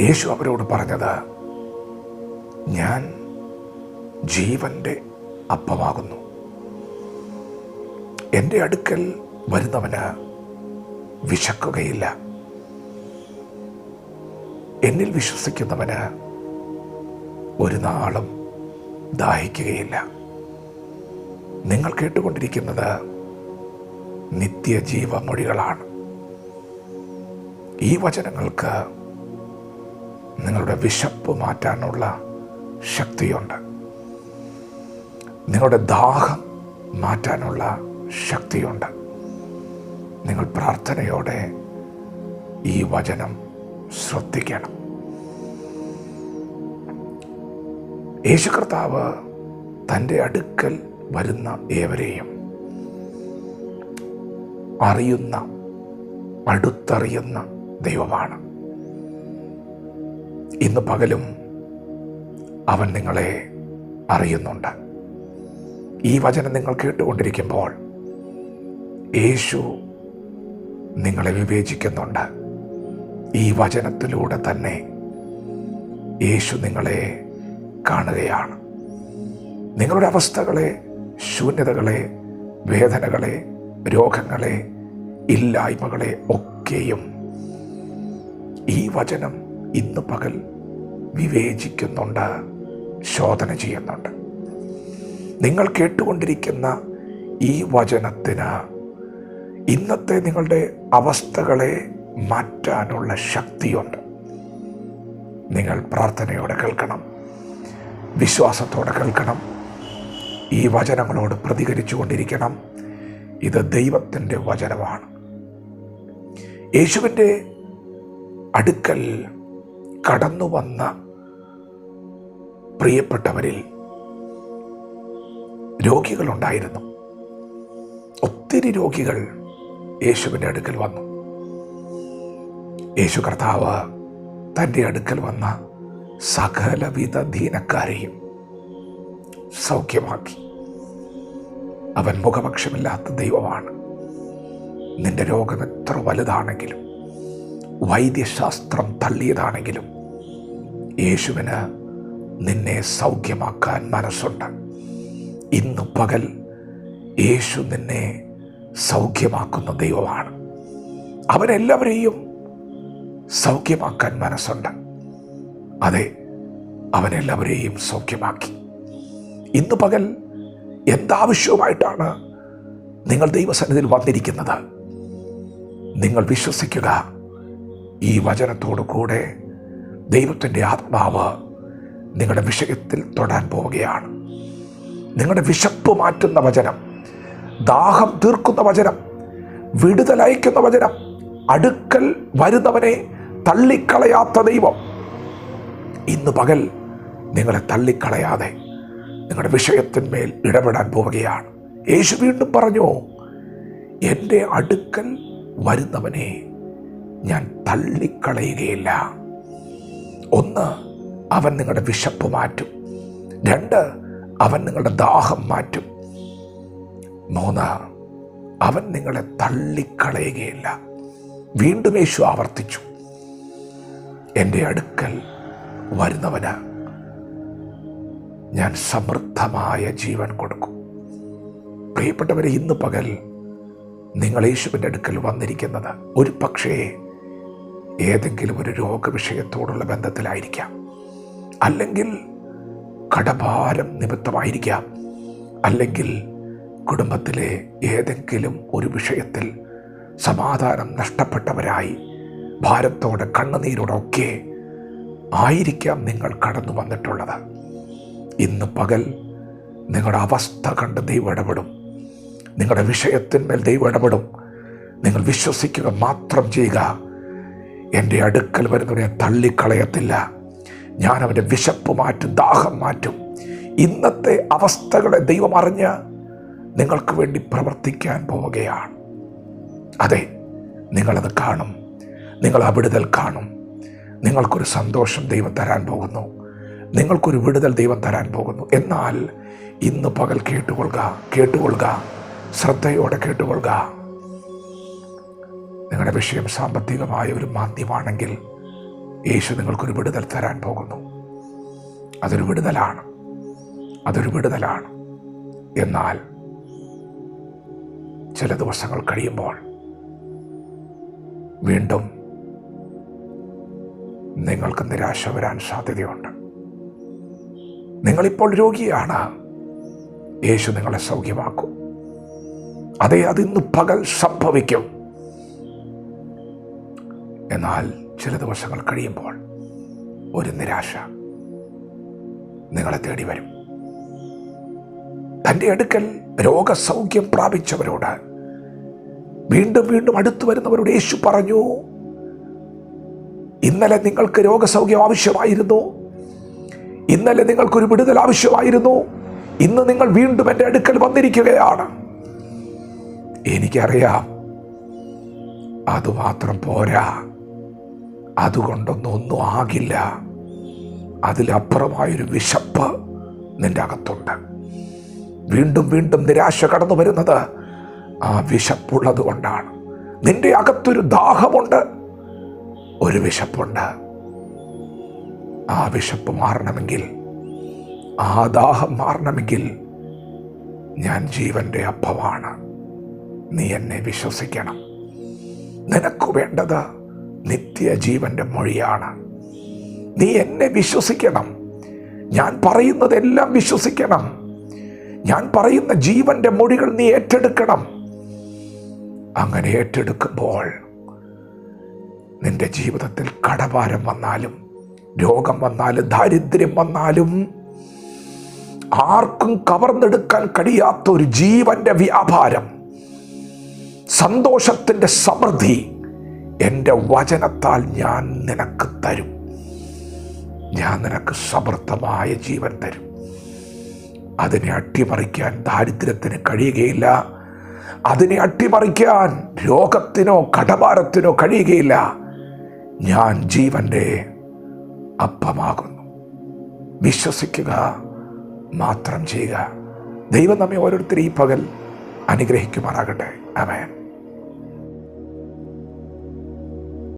യേശു അവരോട് പറഞ്ഞത് ഞാൻ ജീവന്റെ അപ്പമാകുന്നു. എന്റെ അടുക്കൽ വരുന്നവന് വിശക്കുകയില്ല. എന്നിൽ വിശ്വസിക്കുന്നവന് ഒരു നാളും ദാഹിക്കുകയില്ല. നിങ്ങൾ കേട്ടുകൊണ്ടിരിക്കുന്നത് നിത്യജീവ മൊഴികളാണ് ഈ വചനങ്ങൾക്ക് നിങ്ങളുടെ വിശപ്പ് മാറ്റാനുള്ള ശക്തിയുണ്ട്. നിങ്ങളുടെ ദാഹം മാറ്റാനുള്ള ശക്തിയുണ്ട്. നിങ്ങൾ പ്രാർത്ഥനയോടെ ഈ വചനം ശ്രദ്ധിക്കണം. യേശു കർത്താവ് തന്റെ അടുക്കൽ വരുന്ന ഏവരെയും അറിയുന്ന അടുത്തറിയുന്ന ദൈവമാണ്. ഇന്ന് പകലും അവൻ നിങ്ങളെ അറിയുന്നുണ്ട്. ഈ വചനം നിങ്ങൾ കേട്ടുകൊണ്ടിരിക്കുമ്പോൾ യേശു നിങ്ങളെ വിവേചിക്കുന്നുണ്ട്. ഈ വചനത്തിലൂടെ തന്നെ യേശു നിങ്ങളെ കാണുകയാണ്. നിങ്ങളുടെ അവസ്ഥകളെ ശൂന്യതകളെ വേദനകളെ രോഗങ്ങളെ ഇല്ലായ്മകളെ ഒക്കെയും ഈ വചനം ഇന്ന് പകൽ വിവേചിക്കുന്നുണ്ട് ശോധന ചെയ്യുന്നുണ്ട്. നിങ്ങൾ കേട്ടുകൊണ്ടിരിക്കുന്ന ഈ വചനത്തിന് ഇന്നത്തെ നിങ്ങളുടെ അവസ്ഥകളെ മാറ്റാനുള്ള ശക്തിയുണ്ട്. നിങ്ങൾ പ്രാർത്ഥനയോടെ കേൾക്കണം വിശ്വാസത്തോടെ കേൾക്കണം ഈ വചനങ്ങളോട് പ്രതികരിച്ചു കൊണ്ടിരിക്കണം ഇത് ദൈവത്തിന്റെ വചനമാണ്. യേശുവിന്റെ അടുക്കൽ കടന്നു വന്ന പ്രിയപ്പെട്ടവരിൽ രോഗികളുണ്ടായിരുന്നു. ഒത്തിരി രോഗികൾ യേശുവിന്റെ അടുക്കൽ വന്നു. യേശു കർത്താവ് തന്റെ അടുക്കൽ വന്ന സകലവിധ ദീനക്കാരെയും സൗഖ്യമാക്കി. അവൻ മുഖപക്ഷമില്ലാത്ത ദൈവമാണ്. നിന്റെ രോഗം എത്ര വലുതാണെങ്കിലും വൈദ്യശാസ്ത്രം തള്ളിയതാണെങ്കിലും യേശുവിന് നിന്നെ സൗഖ്യമാക്കാൻ മനസ്സുണ്ട്. ഇന്ന് പകൽ യേശു നിന്നെ സൗഖ്യമാക്കുന്ന ദൈവമാണ്. അവനെല്ലാവരെയും സൗഖ്യമാക്കാൻ മനസ്സുണ്ട്. അതെ അവനെല്ലാവരെയും സൗഖ്യമാക്കി. ഇന്ന് പകൽ എന്താവശ്യവുമായിട്ടാണ് നിങ്ങൾ ദൈവസന്നിധിയിൽ വന്നിരിക്കുന്നത്? നിങ്ങൾ വിശ്വസിക്കുക. ഈ വചനത്തോടു കൂടെ ദൈവത്തിന്റെ ആത്മാവ് നിങ്ങളുടെ വിഷയത്തിൽ തൊടാൻ പോവുകയാണ്. നിങ്ങളുടെ വിശപ്പ് മാറ്റുന്ന വചനം ദാഹം തീർക്കുന്ന വചനം വിടുതലയക്കുന്ന വചനം അടുക്കൽ വരുന്നവനെ തള്ളിക്കളയാത്ത ദൈവം ഇന്ന് പകൽ നിങ്ങളെ തള്ളിക്കളയാതെ നിങ്ങളുടെ വിഷയത്തിന്മേൽ ഇടപെടാൻ പോവുകയാണ്. യേശു വീണ്ടും പറഞ്ഞു എന്റെ അടുക്കൽ വരുന്നവനെ ഞാൻ തള്ളിക്കളയുകയില്ല. ഒന്ന് അവൻ നിങ്ങളുടെ വിശപ്പ് മാറ്റും. രണ്ട് അവൻ നിങ്ങളുടെ ദാഹം മാറ്റും. മൂന്ന് അവൻ നിങ്ങളെ തള്ളിക്കളയുകയില്ല. വീണ്ടും യേശു ആവർത്തിച്ചു. എന്റെ അടുക്കൽ വരുന്നവന് ഞാൻ സമൃദ്ധമായ ജീവൻ കൊടുക്കും. പ്രിയപ്പെട്ടവരെ ഇന്ന് പകൽ നിങ്ങൾ യേശുവിന്റെ അടുക്കൽ വന്നിരിക്കുന്നത് ഒരു പക്ഷേ ഏതെങ്കിലും ഒരു രോഗവിഷയത്തോടുള്ള ബന്ധത്തിലായിരിക്കാം. അല്ലെങ്കിൽ കടഭാരം നിമിത്തമായിരിക്കാം. അല്ലെങ്കിൽ കുടുംബത്തിലെ ഏതെങ്കിലും ഒരു വിഷയത്തിൽ സമാധാനം നഷ്ടപ്പെട്ടവരായി ഭാരത്തോടെ കണ്ണുനീരോടൊക്കെ ആയിരിക്കാം നിങ്ങൾ കടന്നു വന്നിട്ടുള്ളത്. ഇന്ന് പകൽ നിങ്ങളുടെ അവസ്ഥ കണ്ട് ദൈവം ഇടപെടും. നിങ്ങളുടെ വിഷയത്തിന്മേൽ ദൈവം ഇടപെടും. നിങ്ങൾ വിശ്വസിക്കുക മാത്രം ചെയ്യുക. എന്റെ അടുക്കൽ വരുന്നവനെ തള്ളിക്കളയത്തില്ല. ഞാൻ അവന്റെ വിശപ്പ് മാറ്റും ദാഹം മാറ്റും. ഇന്നത്തെ അവസ്ഥകളെ ദൈവം അറിഞ്ഞ് നിങ്ങൾക്ക് വേണ്ടി പ്രവർത്തിക്കാൻ പോവുകയാണ്. അതെ നിങ്ങളത് കാണും. നിങ്ങൾ ആ വിടുതൽ കാണും. നിങ്ങൾക്കൊരു സന്തോഷം ദൈവം തരാൻ പോകുന്നു. നിങ്ങൾക്കൊരു വിടുതൽ ദൈവം തരാൻ പോകുന്നു. എന്നാൽ ഇന്ന് പകൽ കേട്ടുകൊള്ളുക കേട്ടുകൊള്ളുക. ശ്രദ്ധയോടെ കേട്ടുകൊള്ളുക. നിങ്ങളുടെ വിഷയം സാമ്പത്തികമായ ഒരു മാന്ദ്യമാണെങ്കിൽ യേശു നിങ്ങൾക്കൊരു വിടുതൽ തരാൻ പോകുന്നു. അതൊരു വിടുതലാണ്. അതൊരു വിടുതലാണ്. എന്നാൽ ചില ദിവസങ്ങൾ കഴിയുമ്പോൾ വീണ്ടും നിങ്ങൾക്ക് നിരാശ വരാൻ സാധ്യതയുണ്ട്. നിങ്ങളിപ്പോൾ രോഗിയാണ്. യേശു നിങ്ങളെ സൗഖ്യമാക്കും. അതെ അതിന്ന് പകൽ സംഭവിക്കും. എന്നാൽ ചില ദിവസങ്ങൾ കഴിയുമ്പോൾ ഒരു നിരാശ നിങ്ങളെ തേടി വരും. തന്റെ അടുക്കൽ രോഗസൗഖ്യം പ്രാപിച്ചവരോട് വീണ്ടും വീണ്ടും അടുത്തു വരുന്നവരോട് യേശു പറഞ്ഞു ഇന്നലെ നിങ്ങൾക്ക് രോഗസൗഖ്യം ആവശ്യമായിരുന്നു. ഇന്നലെ നിങ്ങൾക്കൊരു വിടുതൽ ആവശ്യമായിരുന്നു. ഇന്ന് നിങ്ങൾ വീണ്ടും എന്റെ അടുക്കൽ വന്നിരിക്കുകയാണ്. എനിക്കറിയാം അതുമാത്രം പോരാ. അതുകൊണ്ടൊന്നും ഒന്നും ആകില്ല. അതിലപ്പുറമായൊരു വിശപ്പ് നിന്റെ അകത്തുണ്ട്. വീണ്ടും വീണ്ടും നിരാശ കടന്നു വരുന്നത് ആ വിശപ്പുള്ളത് കൊണ്ടാണ്. നിന്റെ അകത്തൊരു ദാഹമുണ്ട്. ഒരു വിശപ്പുണ്ട്. ആ വിശപ്പ് മാറണമെങ്കിൽ ആ ദാഹം മാറണമെങ്കിൽ ഞാൻ ജീവന്റെ അപ്പമാണ്. നീ എന്നെ വിശ്വസിക്കണം. നിനക്ക് വേണ്ടത് നിത്യജീവന്റെ മൊഴിയാണ്. നീ എന്നെ വിശ്വസിക്കണം. ഞാൻ പറയുന്നതെല്ലാം വിശ്വസിക്കണം. ഞാൻ പറയുന്ന ജീവന്റെ മൊഴികൾ നീ ഏറ്റെടുക്കണം. അങ്ങനെ ഏറ്റെടുക്കുമ്പോൾ നിന്റെ ജീവിതത്തിൽ കടഭാരം വന്നാലും രോഗം വന്നാലും ദാരിദ്ര്യം വന്നാലും ആർക്കും കവർന്നെടുക്കാൻ കഴിയാത്ത ഒരു ജീവന്റെ വ്യാപാരം സന്തോഷത്തിന്റെ സമൃദ്ധി എന്റെ വചനത്താൽ ഞാൻ നിനക്ക് തരും. ഞാൻ നിനക്ക് സമൃദ്ധമായ ജീവൻ തരും. അതിനെ അട്ടിമറിക്കാൻ ദാരിദ്ര്യത്തിന് കഴിയുകയില്ല. അതിനെ അട്ടിമറിക്കാൻ രോഗത്തിനോ കടഭാരത്തിനോ കഴിയുകയില്ല. ഞാൻ ജീവന്റെ അപ്പമാകുന്നു. വിശ്വസിക്കുക മാത്രം ചെയ്യുക. ദൈവം നമ്മെ ഓരോരുത്തരും ഈ പകൽ അനുഗ്രഹിക്കുമാറാകട്ടെ. അമേൻ